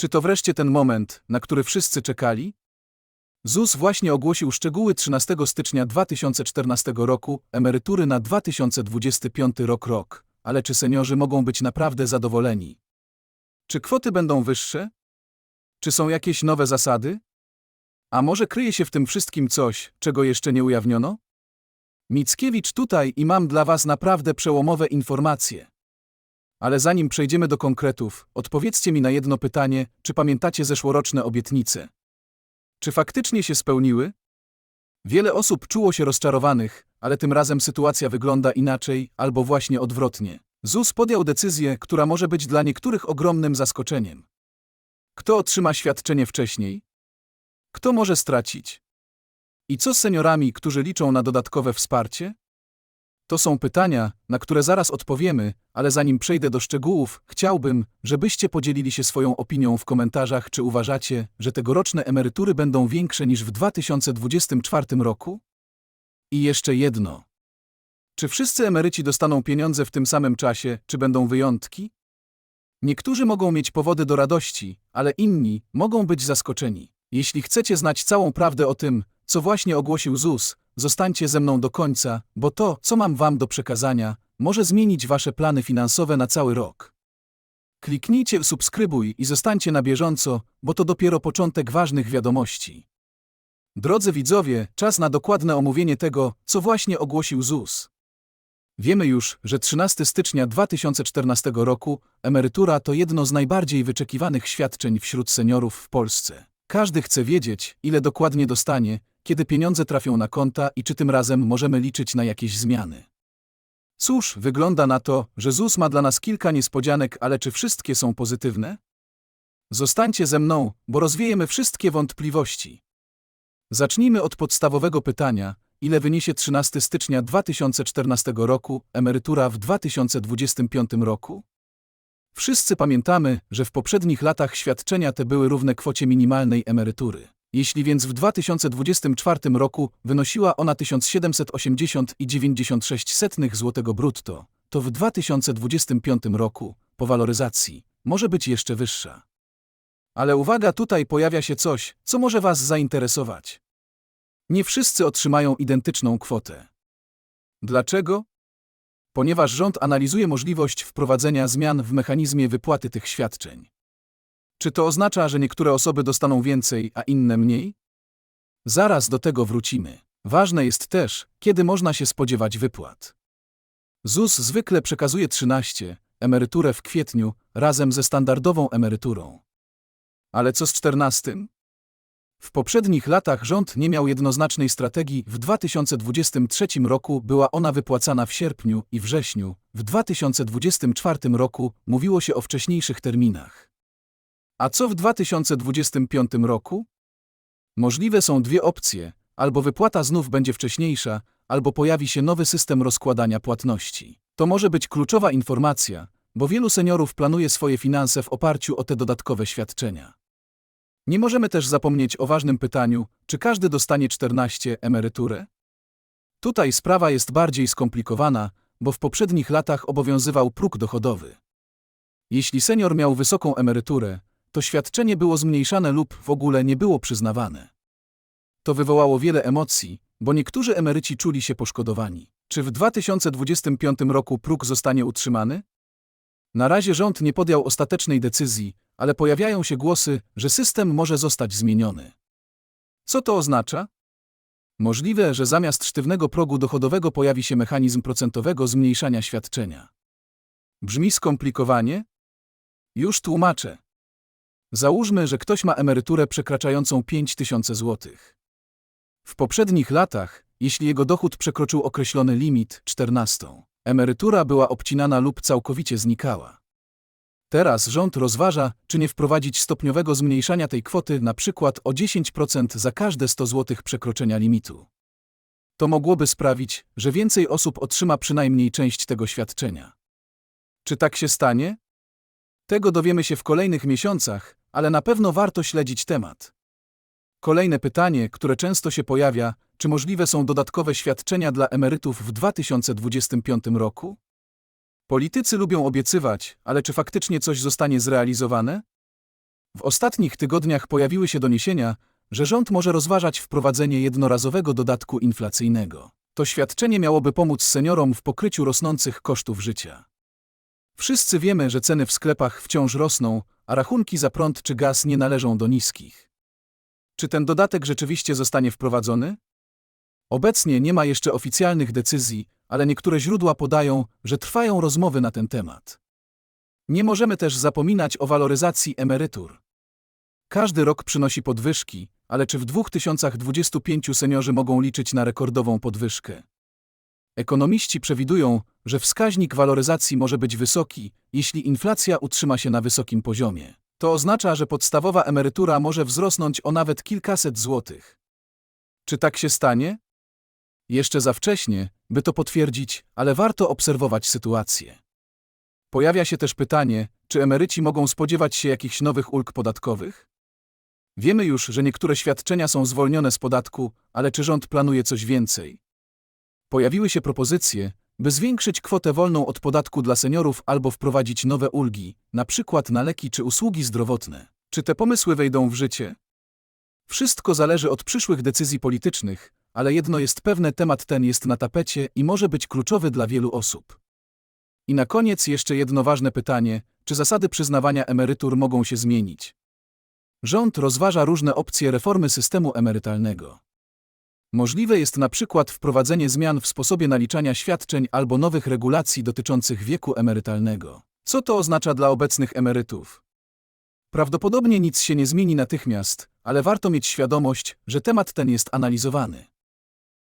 Czy to wreszcie ten moment, na który wszyscy czekali? ZUS właśnie ogłosił szczegóły 13 stycznia 2014 roku emerytury na 2025 rok rok, ale czy seniorzy mogą być naprawdę zadowoleni? Czy kwoty będą wyższe? Czy są jakieś nowe zasady? A może kryje się w tym wszystkim coś, czego jeszcze nie ujawniono? Mickiewicz tutaj i mam dla Was naprawdę przełomowe informacje. Ale zanim przejdziemy do konkretów, odpowiedzcie mi na jedno pytanie, czy pamiętacie zeszłoroczne obietnice? Czy faktycznie się spełniły? Wiele osób czuło się rozczarowanych, ale tym razem sytuacja wygląda inaczej, albo właśnie odwrotnie. ZUS podjął decyzję, która może być dla niektórych ogromnym zaskoczeniem. Kto otrzyma świadczenie wcześniej? Kto może stracić? I co z seniorami, którzy liczą na dodatkowe wsparcie? To są pytania, na które zaraz odpowiemy, ale zanim przejdę do szczegółów, chciałbym, żebyście podzielili się swoją opinią w komentarzach, czy uważacie, że tegoroczne emerytury będą większe niż w 2024 roku? I jeszcze jedno. Czy wszyscy emeryci dostaną pieniądze w tym samym czasie, czy będą wyjątki? Niektórzy mogą mieć powody do radości, ale inni mogą być zaskoczeni. Jeśli chcecie znać całą prawdę o tym, co właśnie ogłosił ZUS, zostańcie ze mną do końca, bo to, co mam Wam do przekazania, może zmienić Wasze plany finansowe na cały rok. Kliknijcie subskrybuj i zostańcie na bieżąco, bo to dopiero początek ważnych wiadomości. Drodzy widzowie, czas na dokładne omówienie tego, co właśnie ogłosił ZUS. Wiemy już, że 13 stycznia 2014 roku emerytura to jedno z najbardziej wyczekiwanych świadczeń wśród seniorów w Polsce. Każdy chce wiedzieć, ile dokładnie dostanie, kiedy pieniądze trafią na konta i czy tym razem możemy liczyć na jakieś zmiany. Cóż, wygląda na to, że ZUS ma dla nas kilka niespodzianek, ale czy wszystkie są pozytywne? Zostańcie ze mną, bo rozwiejemy wszystkie wątpliwości. Zacznijmy od podstawowego pytania, ile wyniesie 13 stycznia 2014 roku emerytura w 2025 roku? Wszyscy pamiętamy, że w poprzednich latach świadczenia te były równe kwocie minimalnej emerytury. Jeśli więc w 2024 roku wynosiła ona 1780,96 zł brutto, to w 2025 roku, po waloryzacji, może być jeszcze wyższa. Ale uwaga, tutaj pojawia się coś, co może Was zainteresować. Nie wszyscy otrzymają identyczną kwotę. Dlaczego? Ponieważ rząd analizuje możliwość wprowadzenia zmian w mechanizmie wypłaty tych świadczeń. Czy to oznacza, że niektóre osoby dostaną więcej, a inne mniej? Zaraz do tego wrócimy. Ważne jest też, kiedy można się spodziewać wypłat. ZUS zwykle przekazuje 13 emeryturę w kwietniu razem ze standardową emeryturą. Ale co z 14? W poprzednich latach rząd nie miał jednoznacznej strategii. W 2023 roku była ona wypłacana w sierpniu i wrześniu, w 2024 roku mówiło się o wcześniejszych terminach. A co w 2025 roku? Możliwe są dwie opcje: albo wypłata znów będzie wcześniejsza, albo pojawi się nowy system rozkładania płatności. To może być kluczowa informacja, bo wielu seniorów planuje swoje finanse w oparciu o te dodatkowe świadczenia. Nie możemy też zapomnieć o ważnym pytaniu, czy każdy dostanie 14 emeryturę? Tutaj sprawa jest bardziej skomplikowana, bo w poprzednich latach obowiązywał próg dochodowy. Jeśli senior miał wysoką emeryturę, to świadczenie było zmniejszane lub w ogóle nie było przyznawane. To wywołało wiele emocji, bo niektórzy emeryci czuli się poszkodowani. Czy w 2025 roku próg zostanie utrzymany? Na razie rząd nie podjął ostatecznej decyzji, ale pojawiają się głosy, że system może zostać zmieniony. Co to oznacza? Możliwe, że zamiast sztywnego progu dochodowego pojawi się mechanizm procentowego zmniejszania świadczenia. Brzmi skomplikowanie? Już tłumaczę. Załóżmy, że ktoś ma emeryturę przekraczającą 5000 zł. W poprzednich latach, jeśli jego dochód przekroczył określony limit 14, emerytura była obcinana lub całkowicie znikała. Teraz rząd rozważa, czy nie wprowadzić stopniowego zmniejszania tej kwoty przykład o 10% za każde 100 zł przekroczenia limitu. To mogłoby sprawić, że więcej osób otrzyma przynajmniej część tego świadczenia. Czy tak się stanie? Tego dowiemy się w kolejnych miesiącach, ale na pewno warto śledzić temat. Kolejne pytanie, które często się pojawia, czy możliwe są dodatkowe świadczenia dla emerytów w 2025 roku? Politycy lubią obiecywać, ale czy faktycznie coś zostanie zrealizowane? W ostatnich tygodniach pojawiły się doniesienia, że rząd może rozważać wprowadzenie jednorazowego dodatku inflacyjnego. To świadczenie miałoby pomóc seniorom w pokryciu rosnących kosztów życia. Wszyscy wiemy, że ceny w sklepach wciąż rosną, a rachunki za prąd czy gaz nie należą do niskich. Czy ten dodatek rzeczywiście zostanie wprowadzony? Obecnie nie ma jeszcze oficjalnych decyzji, ale niektóre źródła podają, że trwają rozmowy na ten temat. Nie możemy też zapominać o waloryzacji emerytur. Każdy rok przynosi podwyżki, ale czy w 2025 seniorzy mogą liczyć na rekordową podwyżkę? Ekonomiści przewidują, że wskaźnik waloryzacji może być wysoki, jeśli inflacja utrzyma się na wysokim poziomie. To oznacza, że podstawowa emerytura może wzrosnąć o nawet kilkaset złotych. Czy tak się stanie? Jeszcze za wcześnie, by to potwierdzić, ale warto obserwować sytuację. Pojawia się też pytanie, czy emeryci mogą spodziewać się jakichś nowych ulg podatkowych? Wiemy już, że niektóre świadczenia są zwolnione z podatku, ale czy rząd planuje coś więcej? Pojawiły się propozycje, by zwiększyć kwotę wolną od podatku dla seniorów albo wprowadzić nowe ulgi, na przykład na leki czy usługi zdrowotne. Czy te pomysły wejdą w życie? Wszystko zależy od przyszłych decyzji politycznych, ale jedno jest pewne, temat ten jest na tapecie i może być kluczowy dla wielu osób. I na koniec jeszcze jedno ważne pytanie, czy zasady przyznawania emerytur mogą się zmienić? Rząd rozważa różne opcje reformy systemu emerytalnego. Możliwe jest na przykład wprowadzenie zmian w sposobie naliczania świadczeń albo nowych regulacji dotyczących wieku emerytalnego. Co to oznacza dla obecnych emerytów? Prawdopodobnie nic się nie zmieni natychmiast, ale warto mieć świadomość, że temat ten jest analizowany.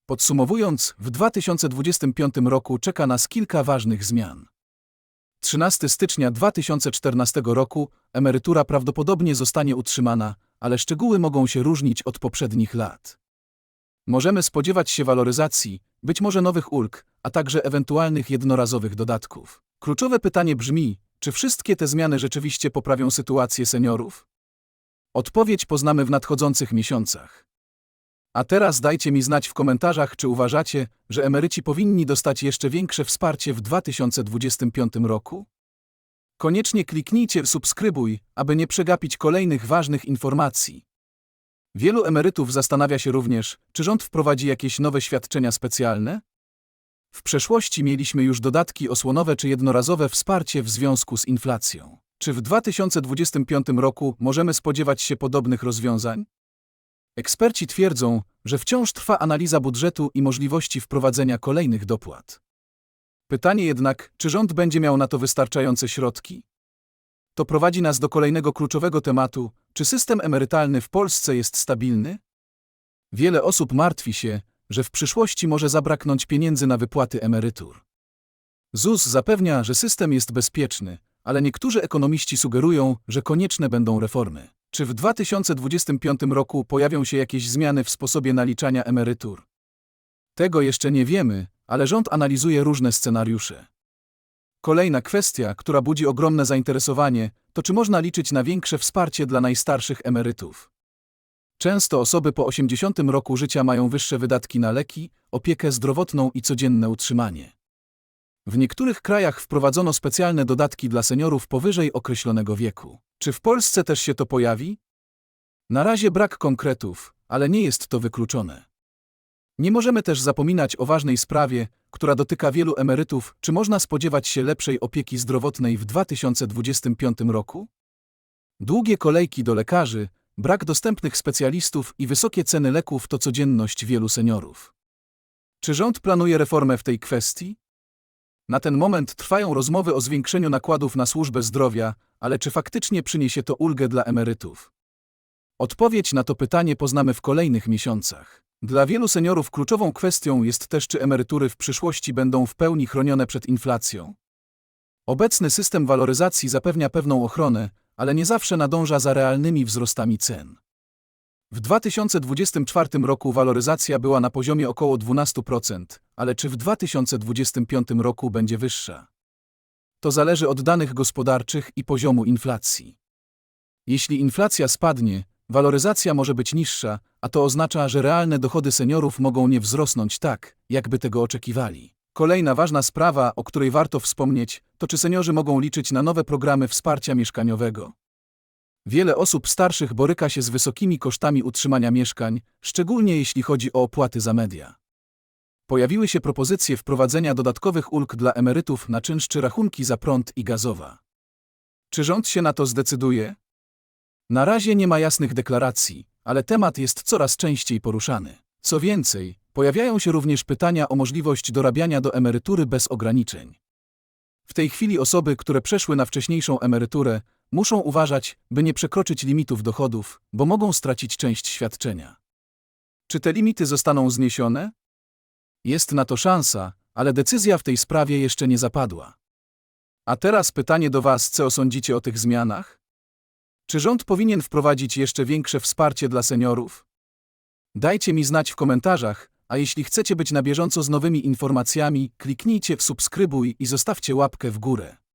Podsumowując, w 2025 roku czeka nas kilka ważnych zmian. 13 stycznia 2014 roku emerytura prawdopodobnie zostanie utrzymana, ale szczegóły mogą się różnić od poprzednich lat. Możemy spodziewać się waloryzacji, być może nowych ulg, a także ewentualnych jednorazowych dodatków. Kluczowe pytanie brzmi, czy wszystkie te zmiany rzeczywiście poprawią sytuację seniorów? Odpowiedź poznamy w nadchodzących miesiącach. A teraz dajcie mi znać w komentarzach, czy uważacie, że emeryci powinni dostać jeszcze większe wsparcie w 2025 roku? Koniecznie kliknijcie subskrybuj, aby nie przegapić kolejnych ważnych informacji. Wielu emerytów zastanawia się również, czy rząd wprowadzi jakieś nowe świadczenia specjalne? W przeszłości mieliśmy już dodatki osłonowe czy jednorazowe wsparcie w związku z inflacją. Czy w 2025 roku możemy spodziewać się podobnych rozwiązań? Eksperci twierdzą, że wciąż trwa analiza budżetu i możliwości wprowadzenia kolejnych dopłat. Pytanie jednak, czy rząd będzie miał na to wystarczające środki? To prowadzi nas do kolejnego kluczowego tematu: czy system emerytalny w Polsce jest stabilny? Wiele osób martwi się, że w przyszłości może zabraknąć pieniędzy na wypłaty emerytur. ZUS zapewnia, że system jest bezpieczny, ale niektórzy ekonomiści sugerują, że konieczne będą reformy. Czy w 2025 roku pojawią się jakieś zmiany w sposobie naliczania emerytur? Tego jeszcze nie wiemy, ale rząd analizuje różne scenariusze. Kolejna kwestia, która budzi ogromne zainteresowanie, to czy można liczyć na większe wsparcie dla najstarszych emerytów. Często osoby po 80 roku życia mają wyższe wydatki na leki, opiekę zdrowotną i codzienne utrzymanie. W niektórych krajach wprowadzono specjalne dodatki dla seniorów powyżej określonego wieku. Czy w Polsce też się to pojawi? Na razie brak konkretów, ale nie jest to wykluczone. Nie możemy też zapominać o ważnej sprawie, która dotyka wielu emerytów, czy można spodziewać się lepszej opieki zdrowotnej w 2025 roku? Długie kolejki do lekarzy, brak dostępnych specjalistów i wysokie ceny leków to codzienność wielu seniorów. Czy rząd planuje reformę w tej kwestii? Na ten moment trwają rozmowy o zwiększeniu nakładów na służbę zdrowia, ale czy faktycznie przyniesie to ulgę dla emerytów? Odpowiedź na to pytanie poznamy w kolejnych miesiącach. Dla wielu seniorów kluczową kwestią jest też, czy emerytury w przyszłości będą w pełni chronione przed inflacją. Obecny system waloryzacji zapewnia pewną ochronę, ale nie zawsze nadąża za realnymi wzrostami cen. W 2024 roku waloryzacja była na poziomie około 12%, ale czy w 2025 roku będzie wyższa? To zależy od danych gospodarczych i poziomu inflacji. Jeśli inflacja spadnie, waloryzacja może być niższa, a to oznacza, że realne dochody seniorów mogą nie wzrosnąć tak, jakby tego oczekiwali. Kolejna ważna sprawa, o której warto wspomnieć, to czy seniorzy mogą liczyć na nowe programy wsparcia mieszkaniowego. Wiele osób starszych boryka się z wysokimi kosztami utrzymania mieszkań, szczególnie jeśli chodzi o opłaty za media. Pojawiły się propozycje wprowadzenia dodatkowych ulg dla emerytów na czynsz czy rachunki za prąd i gazowa. Czy rząd się na to zdecyduje? Na razie nie ma jasnych deklaracji, ale temat jest coraz częściej poruszany. Co więcej, pojawiają się również pytania o możliwość dorabiania do emerytury bez ograniczeń. W tej chwili osoby, które przeszły na wcześniejszą emeryturę, muszą uważać, by nie przekroczyć limitów dochodów, bo mogą stracić część świadczenia. Czy te limity zostaną zniesione? Jest na to szansa, ale decyzja w tej sprawie jeszcze nie zapadła. A teraz pytanie do Was, co sądzicie o tych zmianach? Czy rząd powinien wprowadzić jeszcze większe wsparcie dla seniorów? Dajcie mi znać w komentarzach, a jeśli chcecie być na bieżąco z nowymi informacjami, kliknijcie w subskrybuj i zostawcie łapkę w górę.